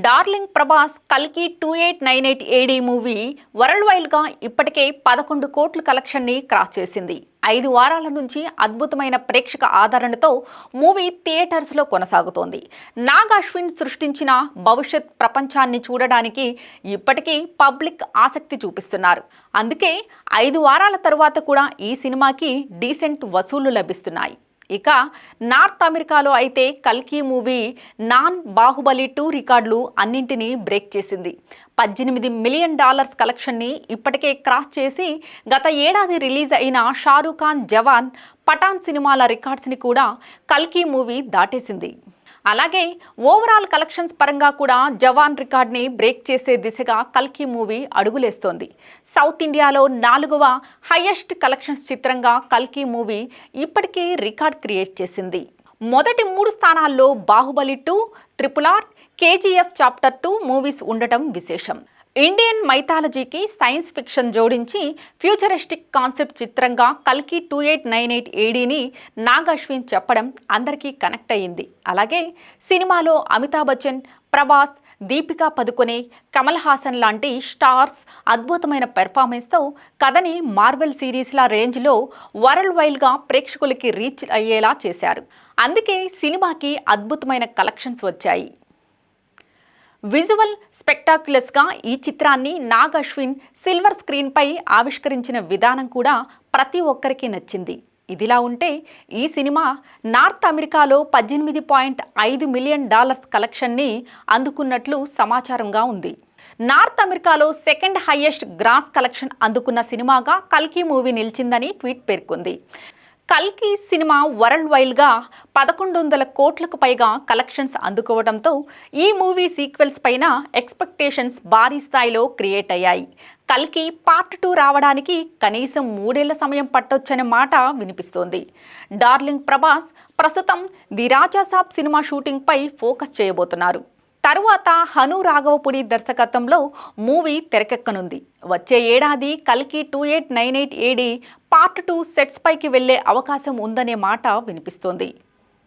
Darling Prabhas కల్కి two eight nine eight AD movie world వైడ్గా ఇప్పటికే పదకొండు కోట్ల కలెక్షన్ని క్రాస్ చేసింది. ఐదు వారాల నుంచి అద్భుతమైన ప్రేక్షక ఆదరణతో మూవీ థియేటర్స్లో కొనసాగుతోంది. నాగ్ అశ్విన్ సృష్టించిన భవిష్యత్ ప్రపంచాన్ని చూడడానికి ఇప్పటికీ పబ్లిక్ ఆసక్తి చూపిస్తున్నారు. అందుకే ఐదు వారాల తరువాత కూడా ఈ సినిమాకి డీసెంట్ వసూళ్ళు లభిస్తున్నాయి. ఇక నార్త్ అమెరికాలో అయితే కల్కి మూవీ నాన్ బాహుబలి టూ రికార్డులు అన్నింటినీ బ్రేక్ చేసింది. పద్దెనిమిది మిలియన్ డాలర్స్ కలెక్షన్ని ఇప్పటికే క్రాస్ చేసి గత ఏడాది రిలీజ్ అయిన షారూఖ్ ఖాన్ జవాన్ పఠాన్ సినిమాల రికార్డ్స్ని కూడా కల్కి మూవీ దాటేసింది. అలాగే ఓవరాల్ కలెక్షన్స్ పరంగా కూడా జవాన్ రికార్డ్ని బ్రేక్ చేసే దిశగా కల్కి మూవీ అడుగులేస్తోంది. సౌత్ ఇండియాలో నాలుగవ హయ్యెస్ట్ కలెక్షన్స్ చిత్రంగా కల్కి మూవీ ఇప్పటికీ రికార్డ్ క్రియేట్ చేసింది. మొదటి మూడు స్థానాల్లో Baahubali two triple R KGF chapter two movies ఉండటం విశేషం. ఇండియన్ మైథాలజీకి సైన్స్ ఫిక్షన్ జోడించి ఫ్యూచరిస్టిక్ కాన్సెప్ట్ చిత్రంగా కల్కి టూ ఎయిట్ నైన్ ఎయిట్ ఏడీని నాగ్ అశ్విన్ చెప్పడం అందరికీ కనెక్ట్ అయ్యింది. అలాగే సినిమాలో అమితాబ్ బచ్చన్ ప్రభాస్ దీపికా పదుకొనే కమల్ హాసన్ లాంటి స్టార్స్ అద్భుతమైన పెర్ఫార్మెన్స్తో కథని మార్వెల్ సిరీస్ల రేంజ్లో వరల్డ్ వైడ్గా ప్రేక్షకులకి రీచ్ అయ్యేలా చేశారు. అందుకే సినిమాకి అద్భుతమైన కలెక్షన్స్ వచ్చాయి. విజువల్ స్పెక్టాక్యులస్గా ఈ చిత్రాన్ని నాగ్ అశ్విన్ సిల్వర్ స్క్రీన్పై ఆవిష్కరించిన విధానం కూడా ప్రతి ఒక్కరికి నచ్చింది. ఇదిలా ఉంటే ఈ సినిమా నార్త్ అమెరికాలో పద్దెనిమిది పాయింట్ ఐదు మిలియన్ డాలర్స్ కలెక్షన్ని అందుకున్నట్లు సమాచారంగా ఉంది. నార్త్ అమెరికాలో సెకండ్ హైయెస్ట్ గ్రాస్ కలెక్షన్ అందుకున్న సినిమాగా కల్కి మూవీ నిలిచిందని ట్వీట్ పేర్కొంది. కల్కి సినిమా వరల్డ్ వైడ్గా పదకొండు వందల కోట్లకు పైగా కలెక్షన్స్ అందుకోవడంతో ఈ మూవీ సీక్వెల్స్ పైన ఎక్స్పెక్టేషన్స్ భారీ స్థాయిలో క్రియేట్ అయ్యాయి. కల్కి పార్ట్ టూ రావడానికి కనీసం మూడేళ్ళ సమయం పట్టొచ్చనే మాట వినిపిస్తోంది. డార్లింగ్ ప్రభాస్ ప్రస్తుతం ది రాజాసాబ్ సినిమా షూటింగ్పై ఫోకస్ చేయబోతున్నారు. తరువాత హను రాఘవపుడి దర్శకత్వంలో మూవీ తెరకెక్కనుంది. వచ్చే ఏడాది కల్కి two eight nine eight AD part two sets పైకి వెళ్ళే అవకాశం ఉందనే మాట వినిపిస్తోంది.